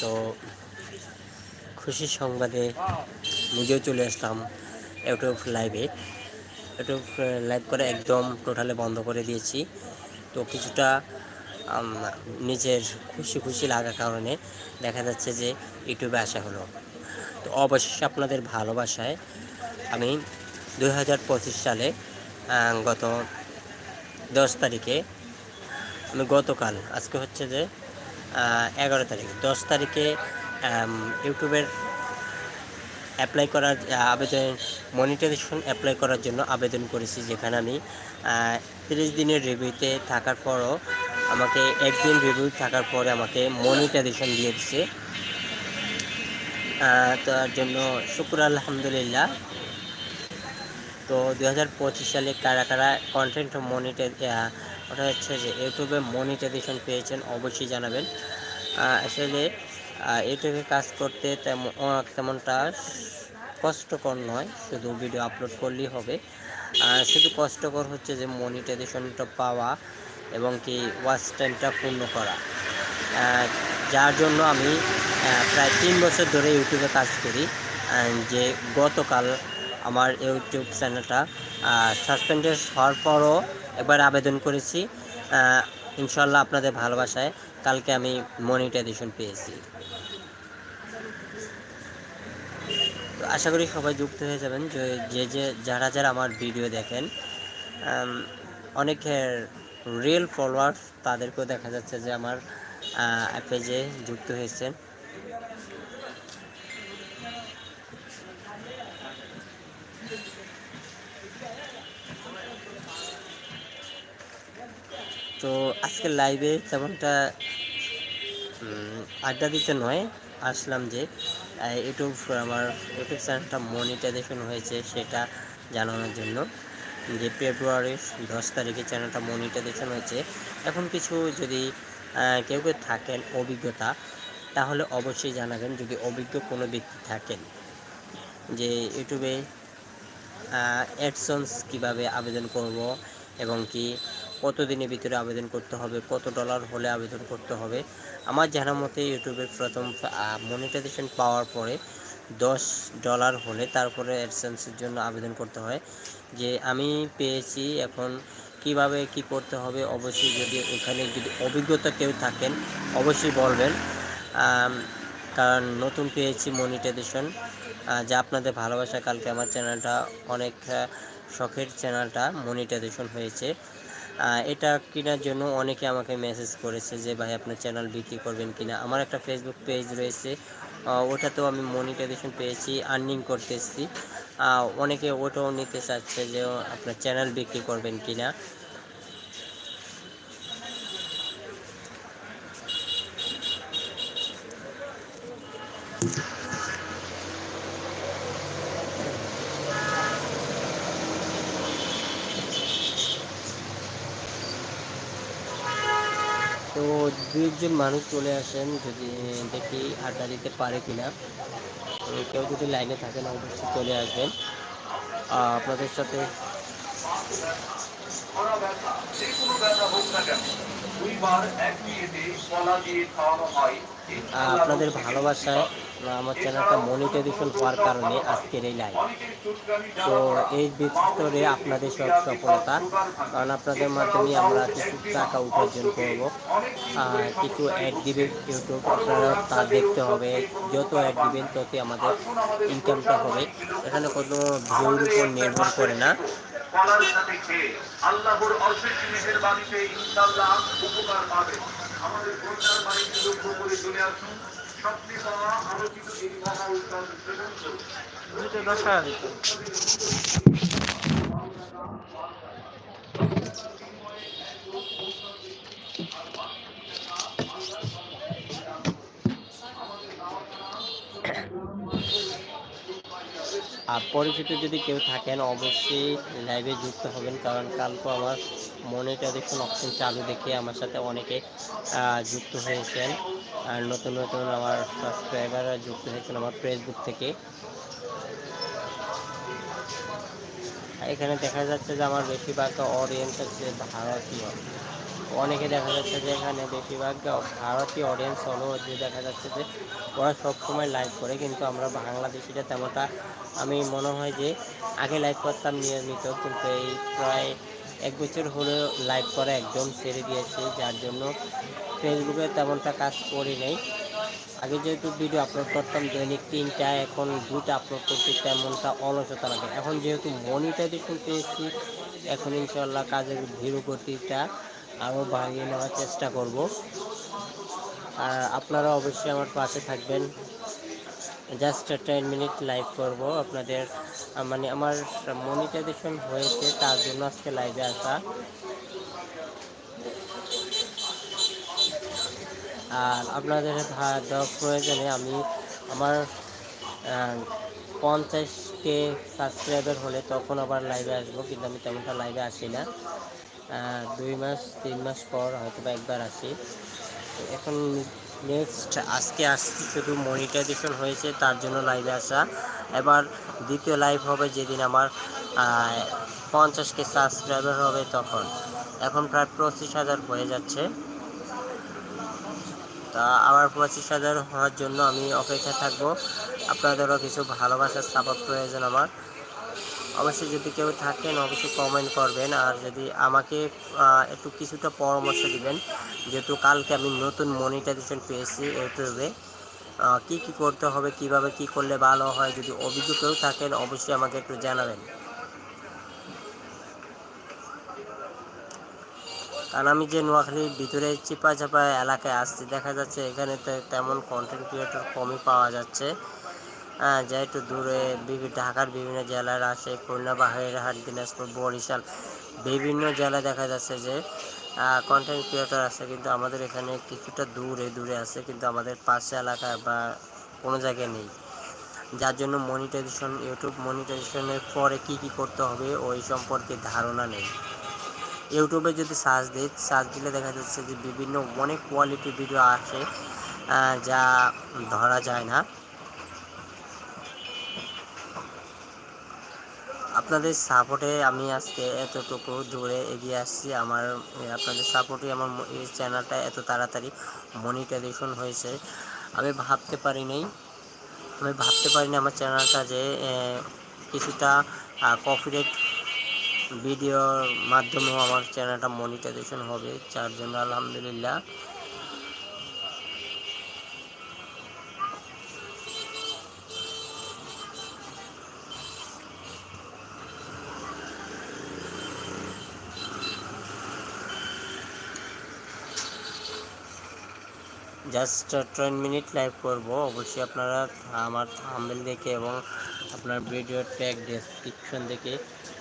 তো খুশির সংবাদে নিজেও চলে আসলাম ইউটিউব লাইভে ইউটিউব লাইভ করে একদম টোটালে বন্ধ করে দিয়েছি। তো কিছুটা নিজের খুশি খুশি লাগার কারণে দেখা যাচ্ছে যে ইউটিউবে আসা হলো। তো অবশেষে আপনাদের ভালোবাসায় আমি দুই হাজার পঁচিশ সালে গত দশ তারিখে, আমি গতকাল, আজকে হচ্ছে যে এগারো তারিখ। দশ তারিখে ইউটিউবের অ্যাপ্লাই করার আবেদন মনিটাইজেশন অ্যাপ্লাই করার জন্য আবেদন করেছি, যেখানে আমি তিরিশ দিনের রিভিউতে থাকার পরও আমাকে একদিন রিভিউ থাকার পরে আমাকে মনিটাইজেশন দিয়ে দিচ্ছে তার জন্য শুক্র আলহামদুলিল্লাহ। তো দু হাজার পঁচিশ সালে কারা কারা কন্টেন্ট মনিটাইজ ওটা হচ্ছে যে ইউটিউবে মনিটাইজেশন পেয়েছেন, অবশ্যই জানাবেন। আসলে ইউটিউবে কাজ করতে তেমন তেমনটা কষ্টকর নয়, শুধু ভিডিও আপলোড করলেই হবে। শুধু কষ্টকর হচ্ছে যে মনিটাইজেশনটা পাওয়া এবং কি ওয়াচ টাইমটা পূর্ণ করা। যার জন্য আমি প্রায় তিন বছর ধরে ইউটিউবে কাজ করি। যে গতকাল আমার ইউটিউব চ্যানেলটা সাসপেন্ডেড হওয়ার পরও একবার আবেদন করেছি। ইনশাল্লাহ আপনাদের ভালোবাসায় কালকে আমি মনিটাইজেশন পেয়েছি। আশা করি সবাই যুক্ত হয়ে যাবেন। যে যে যে, যারা যারা আমার ভিডিও দেখেন অনেকের রিয়েল ফলোয়ার্স তাদেরকেও দেখা যাচ্ছে যে আমার পেজে যুক্ত হয়েছেন। তো আজকে লাইভে তেমনটা আড্ডা দিতে নয়। আসলাম যে ইউটিউব আমার ইউটিউব চ্যানেলটা মনিটাইজেশন হয়েছে সেটা জানানোর জন্য। যে ফেব্রুয়ারির দশ তারিখে চ্যানেলটা মনিটাইজেশন হয়েছে। এখন কিছু যদি কেউ কেউ থাকেন অভিজ্ঞতা, তাহলে অবশ্যই জানাবেন যদি অভিজ্ঞ কোনো ব্যক্তি থাকেন। যে ইউটিউবে অ্যাডসন্স কীভাবে আবেদন করব এবং কি কত দিনের ভিতরে আবেদন করতে হবে, কত ডলার হলে আবেদন করতে হবে, আমার জানা মতে ইউটিউবের প্রথম মনিটাইজেশন পাওয়ার পরে দশ ডলার হলে তারপরে অ্যাডসেন্সের জন্য আবেদন করতে হয়। যে আমি পেয়েছি, এখন কীভাবে কি করতে হবে, অবশ্যই যদি এখানে যদি অভিজ্ঞতা কেউ থাকেন, অবশ্যই বলবেন। কারণ নতুন পেয়েছি মনিটাইজেশন যা আপনাদের ভালোবাসা, কালকে আমার চ্যানেলটা অনেক শখের চ্যানেলটা মনিটাইজেশন হয়েছে। এটা কেনার জন্য অনেকে আমাকে মেসেজ করেছে যে, ভাই, আপনার চ্যানেল বিক্রি করবেন কিনা? আমার একটা ফেসবুক পেজ রয়েছে। ওটাতেও আমি মনিটাইজেশন পেয়েছি আর্নিং করতেছি। অনেকে ওটাও নিতে চাচ্ছে যে, আপনার চ্যানেল বিক্রি করবেন কিনা তো দু একজন মানুষ চলে আসেন যদি দেখি আড্ডা দিতে পারে কিনা। কেউ যদি লাইনে থাকেন, অবশ্যই চলে আসবেন। আপনাদের সাথে আপনাদের ভালোবাসায় আমার চ্যানেলটা মনিটাইজেশন হওয়ার কারণে আজকের এই লাইভ তো এই ভিতরে আপনাদের সব সফলতা কারণ আপনাদের মাধ্যমে আমরা কিছু টাকা উপার্জন করব। আর কিছু অ্যাড দিবে ইউটিউব আপনারা তা দেখতে হবে যত অ্যাড দিবেন ততই আমাদের ইনকামটা হবে। এখানে কোনো ভিউর উপর নির্ভর করে না। কলার সাথে খেয়ে আল্লাহর অশেষ মেহেরবানিতে ইনশাআল্লাহ উপকার পাবে। আমাদের কন্যার বাড়িতে লক্ষ্য করে চলে আসুন। স্বপ্নে পাওয়া আলোচিত এই মহা করুন আর পরিচিত যদি কেউ থাকেন, অবশ্যই লাইভে যুক্ত হবেন, কারণ কালকে আমার মনিটাইজেশন অপশন চালু দেখে আমার সাথে অনেকে যুক্ত হয়েছেন। আর নতুন নতুন আমার সাবস্ক্রাইবাররা যুক্ত হয়েছেন আমার ফেসবুক থেকে। এখানে দেখা যাচ্ছে যে আমার বেশিরভাগ অডিয়েন্স হচ্ছে ভারতীয়। অনেকে দেখা যাচ্ছে যে এখানে বেশিরভাগ ভারতীয় অডিয়েন্স হলো যে দেখা যাচ্ছে যে ওরা সবসময় লাইভ করে, কিন্তু আমরা বাংলাদেশিরা তেমনটা, আমি মনে হয় যে আগে লাইভ করতাম নিয়মিত, কিন্তু এই প্রায় এক বছর হলেও লাইভ করা একদম ছেড়ে দিয়েছি, যার জন্য ফেসবুকে তেমনটা কাজ করি নাই। আগে যেহেতু ভিডিও আপলোড করতাম, দৈনিক তিনটা, এখন দুইটা আপলোড করতে তেমনটা অলসতা লাগে। এখন যেহেতু মনিটাইজেশন পেয়েছি, এখন ইনশাল্লাহ কাজের ধীরগতিটা আরও বাড়িয়ে নেওয়ার চেষ্টা করব। আর আপনারা অবশ্যই আমার পাশে থাকবেন। জাস্ট টেন মিনিট লাইভ করব আপনাদের। মানে আমার মনিটাইজেশন হয়েছে, তার জন্য আজকে লাইভে আসা। আর আপনাদের প্রয়োজনে আমি আমার পঞ্চাশ কে সাবস্ক্রাইবার হলে তখন আবার লাইভে আসব, কিন্তু আমি তেমনটা লাইভে আসি না। দুই মাস, তিন মাস পর হয়তো বা একবার আসি। এখন নেক্সট আজকে আসছি শুধু মনিটাইজেশন হয়েছে, তার জন্য লাইভে আসা। এবার দ্বিতীয় লাইভ হবে যেদিন আমার পঞ্চাশ কে সাবস্ক্রাইবার হবে তখন। এখন প্রায় পঁচিশ হাজার হয়ে যাচ্ছে। তা আবার পঁচিশ হাজার হওয়ার জন্য আমি অপেক্ষা থাকব। আপনাদেরও কিছু ভালোবাসার সাপোর্ট প্রয়োজন আমার। অবশ্যই যদি কেউ থাকেন, অবশ্যই কমেন্ট করবেন। আর যদি আমাকে একটু কিছুটা পরামর্শ দিবেন, যেহেতু কালকে আমি নতুন মনিটাইজেশন পেয়েছি ইউটিউবে কি কি করতে হবে, কীভাবে কি করলে ভালো হয়, যদি অভিযোগ কেউ থাকেন, অবশ্যই আমাকে একটু জানাবেন। কারণ আমি যে নোয়াখালীর ভিতরে চিপা চাপা এলাকায় আসছি, দেখা যাচ্ছে এখানে তো তেমন কন্টেন্ট ক্রিয়েটর কমই পাওয়া যাচ্ছে। হ্যাঁ যা দূরে বিভিন্ন ঢাকার বিভিন্ন জেলার আসে খুলনা বাহাইরহাট দিনাজপুর বরিশাল বিভিন্ন জেলায় দেখা যাচ্ছে যে কন্টেন্ট ক্রিয়েটর আছে কিন্তু আমাদের এখানে কিছুটা দূরে দূরে আছে কিন্তু আমাদের পাশে এলাকায় বা কোনো জায়গায় নেই। যার জন্য মনিটাইজেশন ইউটিউব মনিটাইজেশনের পরে কি কি করতে হবে ওই সম্পর্কে ধারণা নেই। ইউটিউবে যদি সার্চ দিই সার্চ দিলে দেখা যাচ্ছে যে বিভিন্ন অনেক কোয়ালিটি ভিডিও আহ, যা ধরা যায় না। আপনাদের সাপোর্টে আমি আজকে এতটুকু দূরে এগিয়ে আসছি। আমার আপনাদের সাপোর্টে আমার এই চ্যানেলটা এত তাড়াতাড়ি মনিটাইজেশন হয়েছে। আমি ভাবতে পারি নাই আমি ভাবতে পারিনি আমার চ্যানেলটা যে কিছুটা কপিরাইট ভিডিওর মাধ্যমেও আমার চ্যানেলটা মনিটাইজেশন হবে। যার জন্য আলহামদুলিল্লাহ। জাস্ট টেন মিনিট লাইভ করব। অবশ্যই আপনারা আমার থাম্বনেল দেখে এবং আপনার ভিডিও ট্যাগ ডেসক্রিপশন দেখে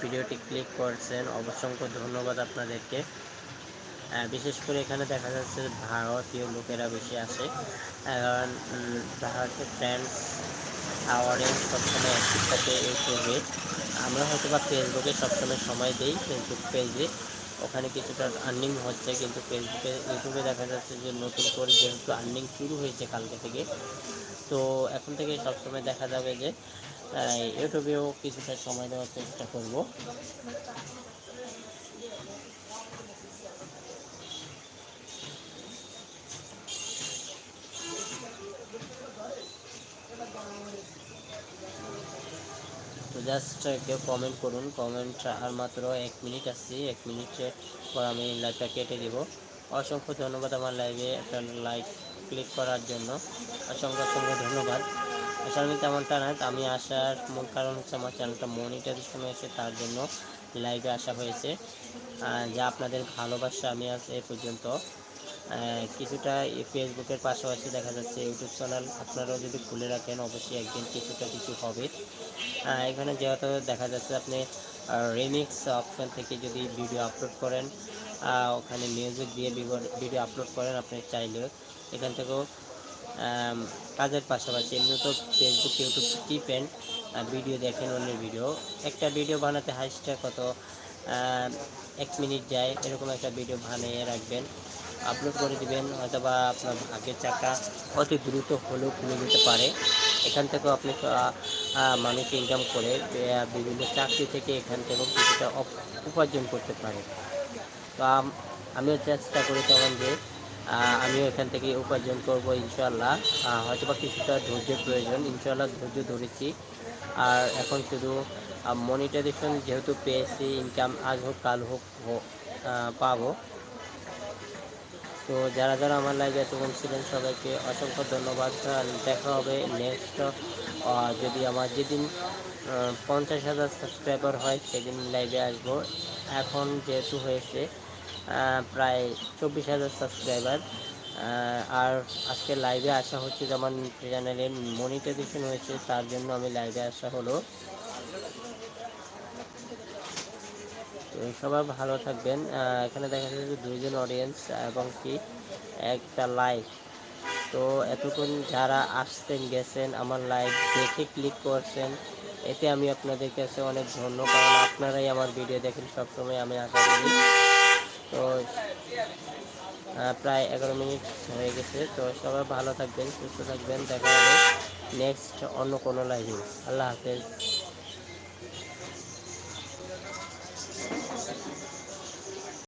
ভিডিওটি ক্লিক করছেন। অসংখ্য ধন্যবাদ আপনাদেরকে। বিশেষ করে এখানে দেখা যাচ্ছে ভারতীয় লোকেরা বেশি আসে। কারণ ভারতের ফ্রেন্ডস অডিয়েন্স সবসময় অ্যাক্টিভ থাকে ইউটিউবে আমরা হয়তো বা ফেসবুকে সবসময় সময় দিই ফেসবুক পেজে ওখানে কিছুটা আর্নিং হচ্ছে কিন্তু ফেসবুকে, ইউটিউবে দেখা যাচ্ছে যে নতুন করে যেহেতু আর্নিং শুরু হয়েছে কালকে থেকে, তো এখন থেকে সবসময় দেখা যাবে যে ইউটিউবেও কিছুটা সময় দেওয়ার চেষ্টা করব। জাস্ট কেউ কমেন্ট করুন। কমেন্ট আর মাত্র এক মিনিট আসছি এক মিনিটের পর আমি লাইভটা কেটে দেব। অসংখ্য ধন্যবাদ আমার লাইভে একটা লাইক ক্লিক করার জন্য। অসংখ্য অসংখ্য ধন্যবাদ। আসলে আমি তেমনটা না আমি আসার মূল কারণ হচ্ছে আমার চ্যানেলটা মনিটাইজেশন হয়েছে, তার জন্য লাইভে আসা হয়েছে। যা আপনাদের ভালোবাসা আমি আজ এ পর্যন্ত কিছুটা ফেসবুকের পাশাপাশি দেখা যাচ্ছে ইউটিউব চ্যানেল আপনারাও যদি খুলে রাখেন, অবশ্যই একদিন কিছুটা কিছু হবে। এখানে যেহেতু দেখা যাচ্ছে আপনি রিমিক্স অপশন থেকে যদি ভিডিও আপলোড করেন ওখানে মিউজিক দিয়ে ভিডিও আপলোড করেন আপনি চাইলে। এখান থেকেও কাজের পাশাপাশি এমনি তো ফেসবুক ইউটিউব টিপেন ভিডিও দেখেন অন্যের ভিডিও একটা ভিডিও বানাতে হাইস্টে কত এক মিনিট যায়, এরকম একটা ভিডিও বানিয়ে রাখবেন। আপলোড করে দিবেন হয়তো বা আপনার ভাগ্যের চাকা অতি দ্রুত হলেও খুলে যেতে পারে। এখান থেকেও আপনি মানুষ ইনকাম করে বিভিন্ন চাকরি থেকে এখান থেকেও কিছুটা উপার্জন করতে পারে। তো আম- আমিও চেষ্টা করি তেমন যে আমিও এখান থেকে উপার্জন করব ইনশাল্লাহ হয়তো বা কিছুটা ধৈর্যের প্রয়োজন ইনশাল্লাহ ধৈর্য ধরেছি। আর এখন শুধু মনিটাইজেশন যেহেতু পেয়েছি ইনকাম আজ হোক, কাল হোক পাবো। তো যারা যারা আমার লাইভে এতক্ষণ ছিলেন, সবাইকে অসংখ্য ধন্যবাদ। দেখা হবে নেক্সট যদি আমার যেদিন পঞ্চাশ হাজার সাবস্ক্রাইবার হয়, সেদিন লাইভে আসব। এখন যেহেতু হয়েছে প্রায় চব্বিশ হাজার সাবস্ক্রাইবার আর আজকে লাইভে আসা হচ্ছে যেমন চ্যানেলে মনিটাইজেশন হয়েছে, তার জন্য আমি লাইভে আসা হলো তো সবাই ভালো থাকবেন। এখানে দেখা যাচ্ছে যে দুইজন অডিয়েন্স এবং কি একটা লাইক তো এতক্ষণ যারা আসছেন, গেছেন, আমার লাইভ দেখে ক্লিক করছেন, এতে আমি আপনাদের কাছে অনেক ধন্য কারণ আপনারাই আমার ভিডিও দেখেন সবসময়, আমি আশা করি। তো প্রায় এগারো মিনিট হয়ে গেছে। তো সবাই ভালো থাকবেন, সুস্থ থাকবেন। দেখা হবে নেক্সট অন্য কোনো লাইভে আল্লাহ হাফেজ।